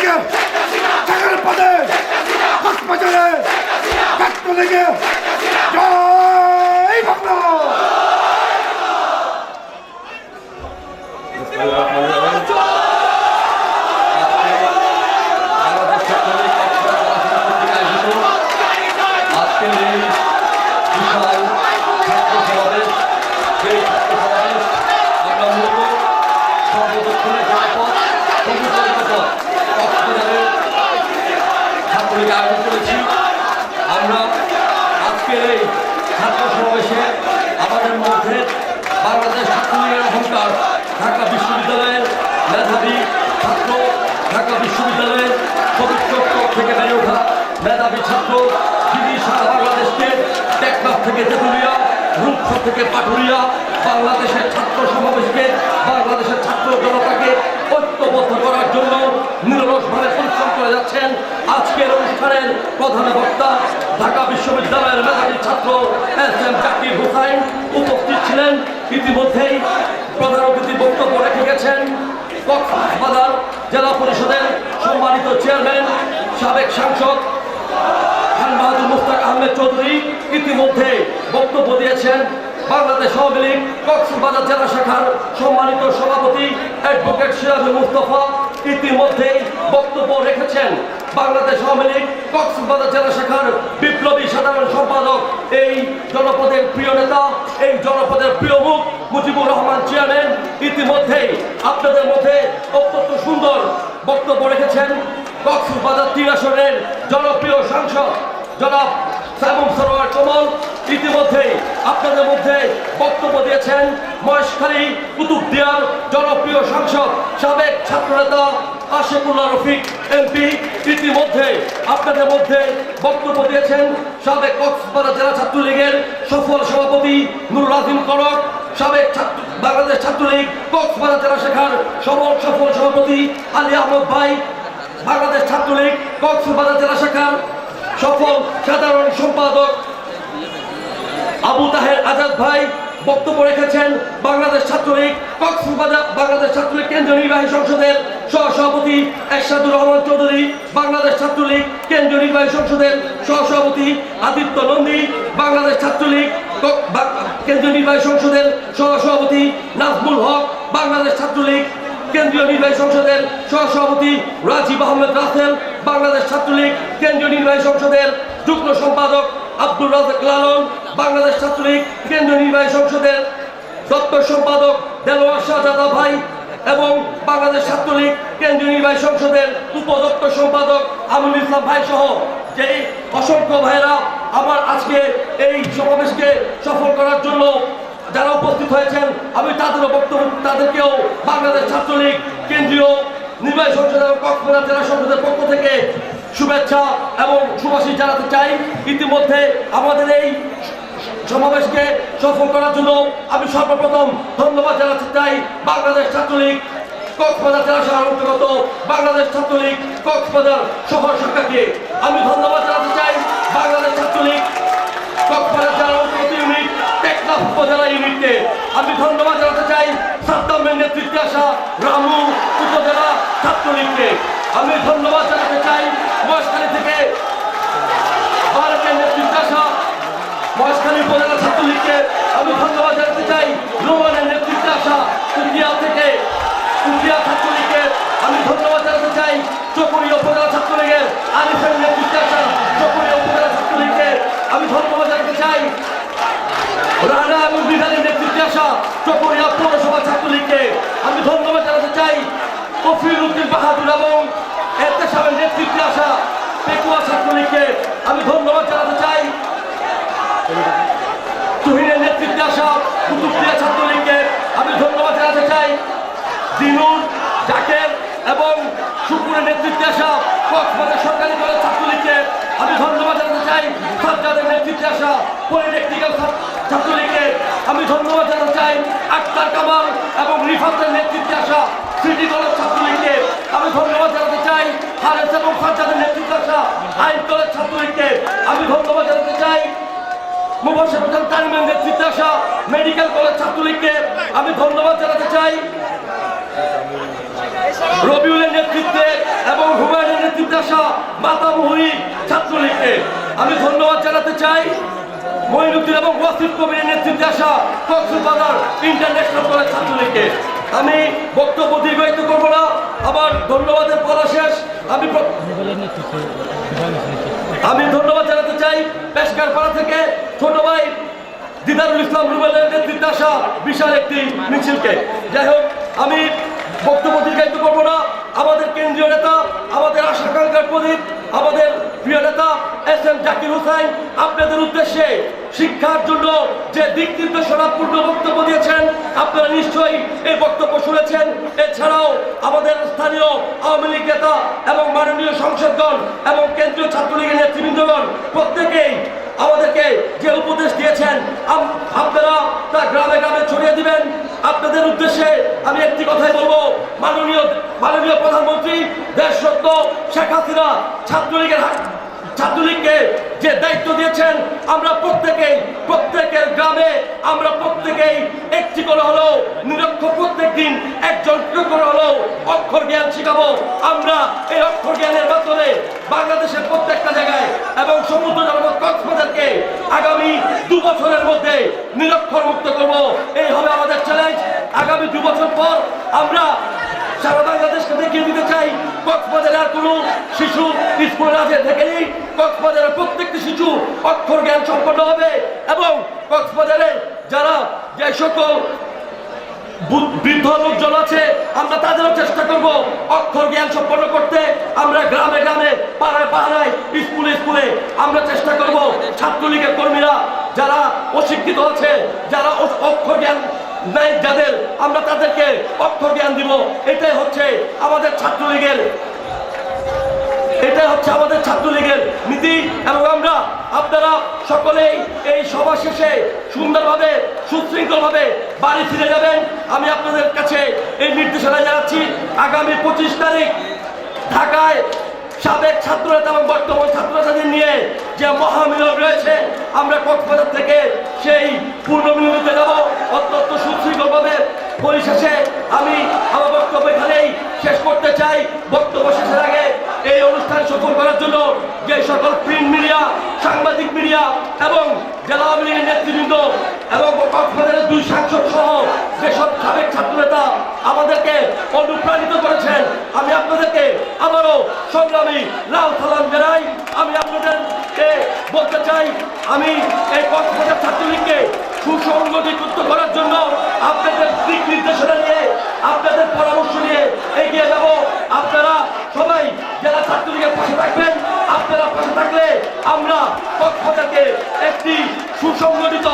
Çekil! Çekil padı! Kalk bacını! Kalk bunu! Kalk! আজকের এই ছাত্র সমাবেশে আমাদের মধ্যে বাংলাদেশ ছাত্রলীগের অহংকার ঢাকা বিশ্ববিদ্যালয়ের মেধাবী ছাত্র, ঢাকা বিশ্ববিদ্যালয়ের পবিত্র থেকে বেড়ে ওঠা মেধাবী ছাত্র যিনি সারা বাংলাদেশকে টেকনাফ থেকে তেঁতুলিয়া, রূপসা থেকে পাটুরিয়া বাংলাদেশের ছাত্র সমাবেশকে বাংলাদেশের ছাত্র জনতাকে ঐক্যবদ্ধ করার জন্য নিরলসভাবে পরিশ্রম করে যাচ্ছেন আজকের অনুষ্ঠানের প্রধান বক্তা ঢাকা বিশ্ববিদ্যালয়ের মেধাবী ছাত্র এস এম জাকির হুসাইন উপস্থিত ছিলেন। ইতিমধ্যেই প্রধান অতিথি বক্তব্য রেখে গেছেন কক্সবাজার জেলা পরিষদের সম্মানিত চেয়ারম্যান, সাবেক সাংসদ খান বাহাদুর মুস্তাক আহমেদ চৌধুরী ইতিমধ্যে বক্তব্য দিয়েছেন। বাংলাদেশ আওয়ামী লীগ কক্সবাজার জেলা শাখার সম্মানিত সভাপতি অ্যাডভোকেট সিরাজুল মুস্তফা ইতিমধ্যেই বক্তব্য রেখেছেন। বাংলাদেশ আওয়ামী লীগ, কক্সবাজার জেলা শাখার বিপ্লবী সাধারণ সম্পাদক। এই জনপদের প্রিয় নেতা, এই জনপদের প্রিয় মুখ মুজিবুর রহমান চেয়ারম্যান। ইতিমধ্যেই আপনাদের মধ্যে অত্যন্ত সুন্দর বক্তব্য রেখেছেন কক্সবাজার তিন আসনের জনপ্রিয় সাংসদ, জনাব সাইমুম সরোয়ার কমল। ইতিমধ্যেই আপনাদের মধ্যে বক্তব্য দিয়েছেন মহেশখালী কুতুবদিয়ার জনপ্রিয় সাংসদ, সাবেক ছাত্রনেতা আশেকুল্লাহ রফিক, এমপি, ইতিমধ্যে আপনাদের মধ্যে বক্তব্য দিয়েছেন সাবেক কক্সবাজার জেলা ছাত্রলীগের সফল সভাপতি নুরুল আজিম করক সাবেক ছাত্র, বাংলাদেশ ছাত্রলীগ কক্সবাজার জেলা শাখার সবল সফল সভাপতি আলী আহমদ ভাই, বাংলাদেশ ছাত্রলীগ কক্সবাজার জেলা শাখার সফল সাধারণ সম্পাদক আবু তাহের আজাদ ভাই বক্তব্য রেখেছেন বাংলাদেশ ছাত্রলীগ কক্সবাজার, বাংলাদেশ ছাত্রলীগ কেন্দ্রীয় নির্বাহী সংসদের সহসভাপতি এরশাদুর রহমান চৌধুরী, বাংলাদেশ ছাত্রলীগ কেন্দ্রীয় নির্বাহী সংসদের সহসভাপতি আদিত্য নন্দী, বাংলাদেশ ছাত্রলীগ কেন্দ্রীয় নির্বাহী সংসদের সহসভাপতি নাজমুল হক, বাংলাদেশ ছাত্রলীগ কেন্দ্রীয় নির্বাহী সংসদের সহসভাপতি রাজীব আহমেদ রাসেল, বাংলাদেশ ছাত্রলীগ কেন্দ্রীয় নির্বাহী সংসদের যুগ্ম সম্পাদক আব্দুল রাজাক লালন, বাংলাদেশ ছাত্রলীগ কেন্দ্রীয় নির্বাহী সংসদের দপ্তর সম্পাদক দেলোয়ার শাহজাদা ভাই এবং বাংলাদেশ ছাত্রলীগ কেন্দ্রীয় নির্বাহী সংসদের উপদপ্তর সম্পাদক আমিনুল ইসলাম ভাই সহ যেই অসংখ্য ভাইরা আমার আজকে এই সমাবেশকে সফল করার জন্য যারা উপস্থিত হয়েছেন, আমি তাদেরও বক্তব্য, তাদেরকেও বাংলাদেশ ছাত্রলীগ কেন্দ্রীয় নির্বাহী সংসদ এবং কক্সবাজার জেলা সংসদের পক্ষ থেকে শুভেচ্ছা এবং সুভাষী জানাতে চাই। ইতিমধ্যে আমাদের এই সমাবেশকে সফল করার জন্য আমি সর্বপ্রথম ধন্যবাদ জানাতে চাই বাংলাদেশ ছাত্রলীগ কক্সবাজার জেলা শাখার অন্তর্গত বাংলাদেশ ছাত্রলীগ কক্সবাজার শহর শাখাকে। আমি ধন্যবাদ জানাতে চাই বাংলাদেশ ছাত্রলীগ কক্সবাজার জেলার অন্তর্গত ইউনিট, টেকনাফ উপজেলা ইউনিটকে। আমি ধন্যবাদ জানাতে চাই সাদ্দামের নেতৃত্বে আসা রামু উপজেলা ছাত্রলীগকে। আমি ধন্যবাদ জানাতে চাই মহেশখালী থেকে ভারতের নেতৃত্বে আসা মহেশখালী উপজেলা ছাত্রলীগকে আমি ধন্যবাদ জানাতে চাই রোমানের নেতৃত্বে আসা কুটিয়া থেকে কুটিয়া ছাত্রলীগকে আমি ধন্যবাদ জানাতে চাই চকুরিয়া উপজেলা ছাত্রলীগের আরিফের নেতৃত্বে আসা চকুরিয়া উপজেলা ছাত্রলীগকে আমি ধন্যবাদ জানাতে চাই রানা এবং বিধানের নেতৃত্বে আসা চকরিয়া পৌরসভা ছাত্রলীগকে আমি ধন্যবাদ জানাতে চাই কফির উদ্দিন বাহাদুর এবং এতে এতেসামের নেতৃত্বে আসা পেকুয়া ছাত্রলীগকে। আমি ধন্যবাদ জানাতে চাই তুহিনের নেতৃত্বে আসা কুতুবদিয়া ছাত্রলীগকে। আমি ধন্যবাদ জানাতে চাই দিনুর, জাকের এবং শুকুরের নেতৃত্বে আসা কক্সবাজার সরকারি কলেজ ছাত্রলীগকে। আমি ধন্যবাদ জানাতে চাই সরকারের নেতৃত্বে আসা পলিটেকনিক্যাল ছাত্রলীগকে। আমি ধন্যবাদ জানাতে চাই আক্তার কামাল এবং রিফাতের নেতৃত্বে আসা সিটি কলেজ ছাত্রলীগকে আমি ধন্যবাদ জানাতে চাই হারেস এবং সাজ্জাদের নেতৃত্বে আসা আইন কলেজ ছাত্রলীগকে আমি ধন্যবাদ জানাতে চাই মুবাসের প্রধান তালিমের নেতৃত্বে আসা মেডিকেল কলেজ ছাত্রলীগকে আমি ধন্যবাদ জানাতে চাই। রবিউলের নেতৃত্বে এবং হুমায়ুনের নেতৃত্বে আসা মাতামুহুরি ছাত্রলীগকে আমি ধন্যবাদ জানাতে চাই। মহিনুদ্দিন এবং ওয়াসিফ কবিরের নেতৃত্বে আসা কক্সবাজার ইন্টারন্যাশনাল কলেজ ছাত্রলীগকে আমি বক্তব্য দীর্ঘায়িত করব না। আমার ধন্যবাদের পড়া শেষ। আমি আমি ধন্যবাদ জানাতে চাই। পেশকারপাড়া থেকে ছোট ভাই দিদারুল ইসলাম রুবেলের নেতৃত্বে আসা বিশাল একটি মিছিলকে। যাই হোক, আমি বক্তব্য দীর্ঘায়িত করব না। আমাদের কেন্দ্রীয় নেতা, আমাদের আশাকাঙ্ক্ষার প্রদীপ, আমাদের প্রিয় নেতা এস এম জাকির হুসাইন আপনাদের উদ্দেশ্যে শিক্ষার জন্য যে দিক নির্দেশনাপূর্ণ বক্তব্য দিয়েছেন, আপনারা নিশ্চয়ই এই বক্তব্য শুনেছেন। এছাড়াও আমাদের স্থানীয় আওয়ামী লীগ নেতা এবং মাননীয় সংসদগণ এবং কেন্দ্রীয় ছাত্রলীগের নেতৃবৃন্দগণ, প্রত্যেকেই যে উপদেশ দিয়েছেন আপনারা তা গ্রামে গ্রামে ছড়িয়ে দিবেন। আপনাদের উদ্দেশ্যে আমি একটি কথাই বলব। মাননীয় মাননীয় প্রধানমন্ত্রী দেশরত্ন শেখ হাসিনা ছাত্রলীগের ছাত্রলীগকে যে দায়িত্ব দিয়েছেন, আমরা প্রত্যেকেই প্রত্যেকের গ্রামে আমরা প্রত্যেকেই একটি করে হলেও নিরক্ষর প্রত্যেক দিন একজন করে হলেও অক্ষর জ্ঞান শিখাবো। আমরা এই অক্ষর জ্ঞানের মাধ্যমে বাংলাদেশের প্রত্যেকটা জায়গায় এবং সমুদ্র জনপদ কক্সবাজারকে আগামী দু বছরের মধ্যে নিরক্ষর মুক্ত করব। এই হবে আমাদের চ্যালেঞ্জ আগামী দু বছর পর আমরা সারা বাংলাদেশকে দেখিয়ে দিতে চাই। কক্সবাজারে আর কোনো শিশু স্কুলে না থেকেই কক্সবাজারের প্রত্যেকটি শিশু অক্ষর জ্ঞান সম্পন্ন হবে এবং কক্সবাজারে যারা যে সকল বৃদ্ধ লোকজন আছে, আমরা তাদেরও চেষ্টা করব অক্ষর জ্ঞান সম্পন্ন করতে। আমরা গ্রামে গ্রামে, পাড়ায় পাড়ায়, স্কুলে স্কুলে আমরা চেষ্টা করব ছাত্রলীগের কর্মীরা যারা অশিক্ষিত আছে, যারা অক্ষর জ্ঞান নাই যাদের, আমরা তাদেরকে অক্ষর জ্ঞান দিব। এটাই হচ্ছে আমাদের ছাত্রলীগের এটা হচ্ছে আমাদের ছাত্রলীগের নীতি এবং আমরা আপনারা সকলেই এই সভা শেষে সুন্দরভাবে, সুশৃঙ্খলভাবে বাড়ি ফিরে যাবেন। আমি আপনাদের কাছে এই নির্দেশনা জানাচ্ছি, আগামী পঁচিশ তারিখ ঢাকায় সাবেক ছাত্রনেতা এবং বর্তমান ছাত্রনেতাদের নিয়ে যে মহামিলন রয়েছে, আমরা কক্সবাজার থেকে সেই পূর্ণ মিলনিতে যাব। অত্যন্ত সুশৃঙ্খলভাবে পরিশেষে আমি আমার বক্তব্য এখানেই শেষ করতে চাই। বক্তব্য শেষের আগে এই অনুষ্ঠান সফল করার জন্য যে সকল প্রিন্ট মিডিয়া সাংবাদিক মিডিয়া এবং জেলা আওয়ামী লীগের নেতৃবৃন্দ এবং কক্সবাজারের দুই সাংসদ সহ যেসব সাবেক ছাত্রনেতা আমাদেরকে অনুপ্রাণিত করেছেন, আমি আপনাদেরকে আবারও সংগ্রামী লাল সালাম জানাই। আমি আপনাদেরকে বলতে চাই, আমি এই কক্সবাজার ছাত্রলীগকে সুসংগঠিত করার জন্য আপনাদের নির্দেশনা নিয়ে আপনাদের পরামর্শ নিয়ে এগিয়ে যাব। আপনারা সবাই যারা ছাত্রলীগের পাশে থাকবেন, আপনারা পাশে থাকলে আমরা কক্সবাজারকে একটি সুসংগঠিত